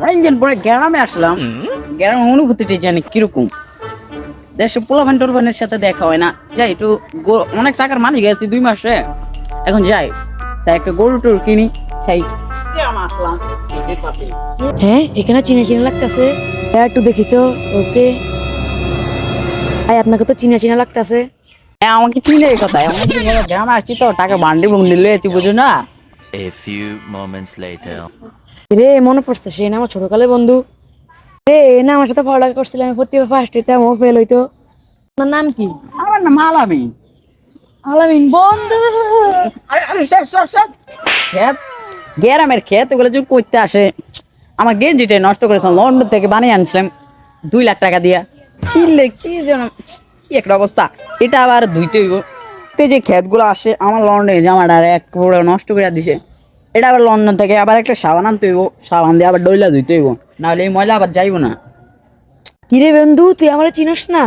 অনেকদিন পরে গ্রামে আসলাম। গ্রামের অনুভূতিটি জানি কীরকম। দেশে পোলাভেন টোলভেনের সাথে দেখা হয় না। যাই একটু অনেক টাকার মানি গেছি দুই মাসে। এখন যাই তাই একটা গরু টুর কিনি সেই আসলাম। হ্যাঁ এখানে চিনা চিনা লাগতেছে। একটু দেখি তো ওকে। ভাই আপনাকে তো চিনা চিনা লাগতেছে। হ্যাঁ আমাকে চিনে এই কথা অনেকদিন পরে গ্রামে আসছি তো টাকা বান্ডি বুন্ডি লয়েছি বুঝো না। A few moments later. রে মনে পড়ছে সে না আমার ছোটকালের বন্ধু। রে না আমার সাথে পড়ালেখা করছিলাম প্রতি ফার্স্ট এতে আমার ফেল হইতো। আপনার নাম কি? আমার না মালামি আলামিন বন্ধু। আরে আরে সব সব সব। ক্ষেত গ্রামের ক্ষেত ওগুলো যদি করতে আসে আমার গেঞ্জিটাই নষ্ট করে লন্ডন থেকে বানিয়ে আনছিলাম দুই লাখ টাকা দিয়া। কিনলে কি যেন কি একটা অবস্থা। এটা আবার ধুইতে হইব। তে যে ক্ষেতগুলো আসে আমার লন্ডনে জামাটা এক পুরো নষ্ট করে দিছে। এটা আবার লন্ডন থেকে আবার একটা সাবান আনতে হইব। সাবান দিয়ে আবার ডইলা ধুইতে হইব। নাহলে এই ময়লা আবার যাইব না। কিরে বন্ধু তুই আমার চিনস না?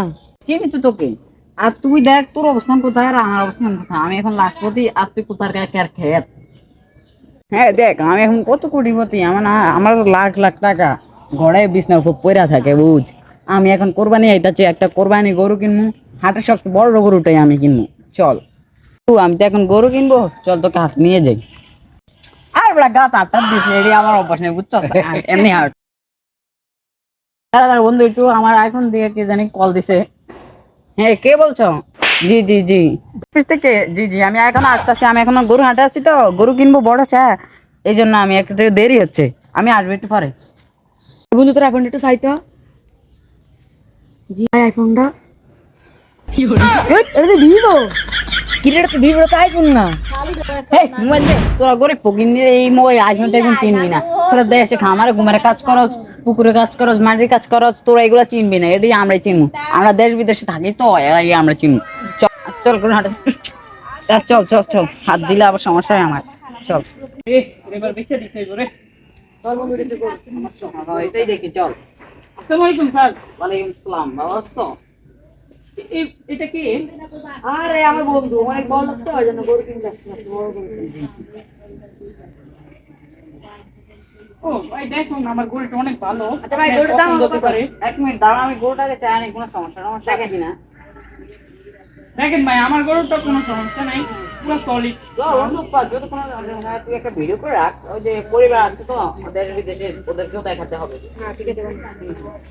চিনি তো তোকে। আর তুই দেখ তোর অবস্থান কোথায় আর আমার অবস্থান কোথায়? আমি এখন লাখপতি আর তুই কোথার কার খেত? হ্যাঁ দেখ আমি এখন কত কোটিপতি? আমার না আমার লাখ লাখ টাকা ঘরে বিছনার উপর পয়রা থাকে বুঝ? আমি এখন কোরবানি আইতাছি একটা কোরবানি গরু কিনবো হাটের সবচেয়ে বড় গরুটাই আমি কিনবো চল। আমি তো এখন গরু কিনবো চল তোকে হাট নিয়ে যাই। আর বলা গাত আটটা দিস না এটি আমার অভ্যাস নেই বুঝছ? এমনি হাট দাদা বন্ধু একটু আমার আইফোন দিয়ে কে জানি কল দিছে। হ্যাঁ কে বলছো? জি জি জি। অফিস থেকে জি জি আমি এখন আসতেছি আমি এখন গরু হাটে আছি তো গরু কিনবো বড় চা এই জন্য আমি একটু দেরি হচ্ছে। আমি আসব একটু পরে। বন্ধু তোর আইফোনটা একটু চাইতো জি আইফোনটা এটা ভিভো। কিরে তো ভিভো তো আইফোন না। এই মোবাইল দে তোরা গরিব এই মোবাইল আইফোন টাইফোন চিনবি না। তোরা দেশে খামারে ঘুমারে কাজ করস পুকুরে কাজ করস মাটির কাজ করস তোরা এগুলা চিনবি না এটাই আমরাই চিনবো। আমরা দেশ বিদেশে থাকি তো এই আমরা চিনবো। চল চল গরু হাটে। চল, চল চল চল হাত দিলে আবার সমস্যা হয় আমার। চল। এবার বেঁচে দিতে রে। এটাই দেখি চল। আসসালামু আলাইকুম স্যার। ওয়ালাইকুম আসসালাম ভালো আছো? এটা কি? আরে আমার বন্ধু অনেক বড় লোক তো ওই জন্য গরু কিনতে আসছে বড় গরু। ও ভাই দেখুন আমার গরুটা অনেক ভালো। আচ্ছা ভাই, গরুটা দাম কত হতে পারে? এক মিনিট দাঁড়া আমি গরুটাকে চাই না কোনো সমস্যা সমস্যা কি না দেখেন ভাই আমার গরুটা কোনো সমস্যা নাই পুরো সলিড কোনো হয়, তুই একটা ভিডিও করে রাখ ওই যে পরিবার আছে তো দেশ বিদেশে ওদেরকেও দেখাতে হবে। হ্যাঁ ঠিক আছে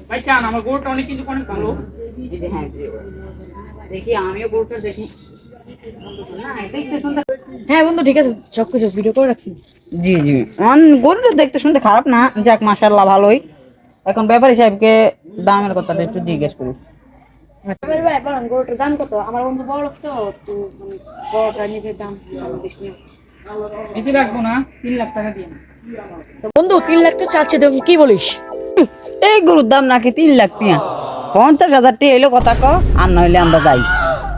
ভাই। চান আমার গরুটা অনেক কিন্তু অনেক ভালো। জি জি, হ্যাঁ জি। দেখি আমিও গরুটা দেখি। না দেখতে শুনতে হ্যাঁ বন্ধু ঠিক আছে সব কিছু ভিডিও করে রাখছি। জি জি। অন গরুটা দেখতে শুনতে খারাপ না যাক মাশাআল্লাহ ভালোই। এখন ব্যাপারী সাহেবকে দামের কথাটা একটু জিজ্ঞেস করিস। এবার ভাই বলেন গরুটার দাম কত? আমার বন্ধু বড় লোক তো মানে বড়টা নিতে দাম বেশি। বেশি রাখব না তিন লাখ টাকা দিয়ে। বন্ধু তিন লাখ তো চাচ্ছে তো কি বলিস? এই গরুর দাম নাকি তিন লাখ টিয়া পঞ্চাশ হাজার টিয়া হইলে কথা ক আর নইলে আমরা যাই।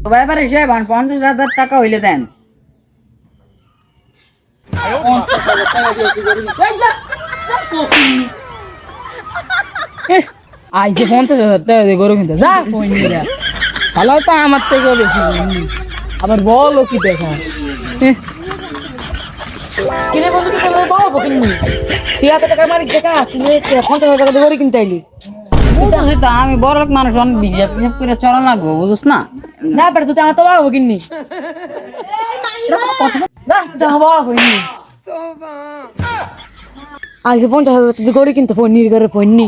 তো ব্যাপারে সাহেব আন পঞ্চাশ হাজার টাকা হইলে দেন। আইসে পঞ্চাশ হাজার টাকা দিয়ে গরু কিনতে। যা কই নিয়ে যা। ভালো তো আমার থেকে বেশি আবার বলো কি দেখা কিনে বন্ধু তো তোমাদের বড় ফকির নি। তুই এত টাকা মারি দেখা তুই পঞ্চাশ হাজার টাকা দিয়ে গরু কিনতে আইলি। আমি বড় লোক মানুষ অনেক হিসাব টিসাব করে চলা লাগবো বুঝছ না? না বেটা তুই আমার তো বড় ফকির নি। না তুই আমার বড় নি। পঞ্চাশ হাজার তুই গরু কিনতে ফোন নির করে ফোন নি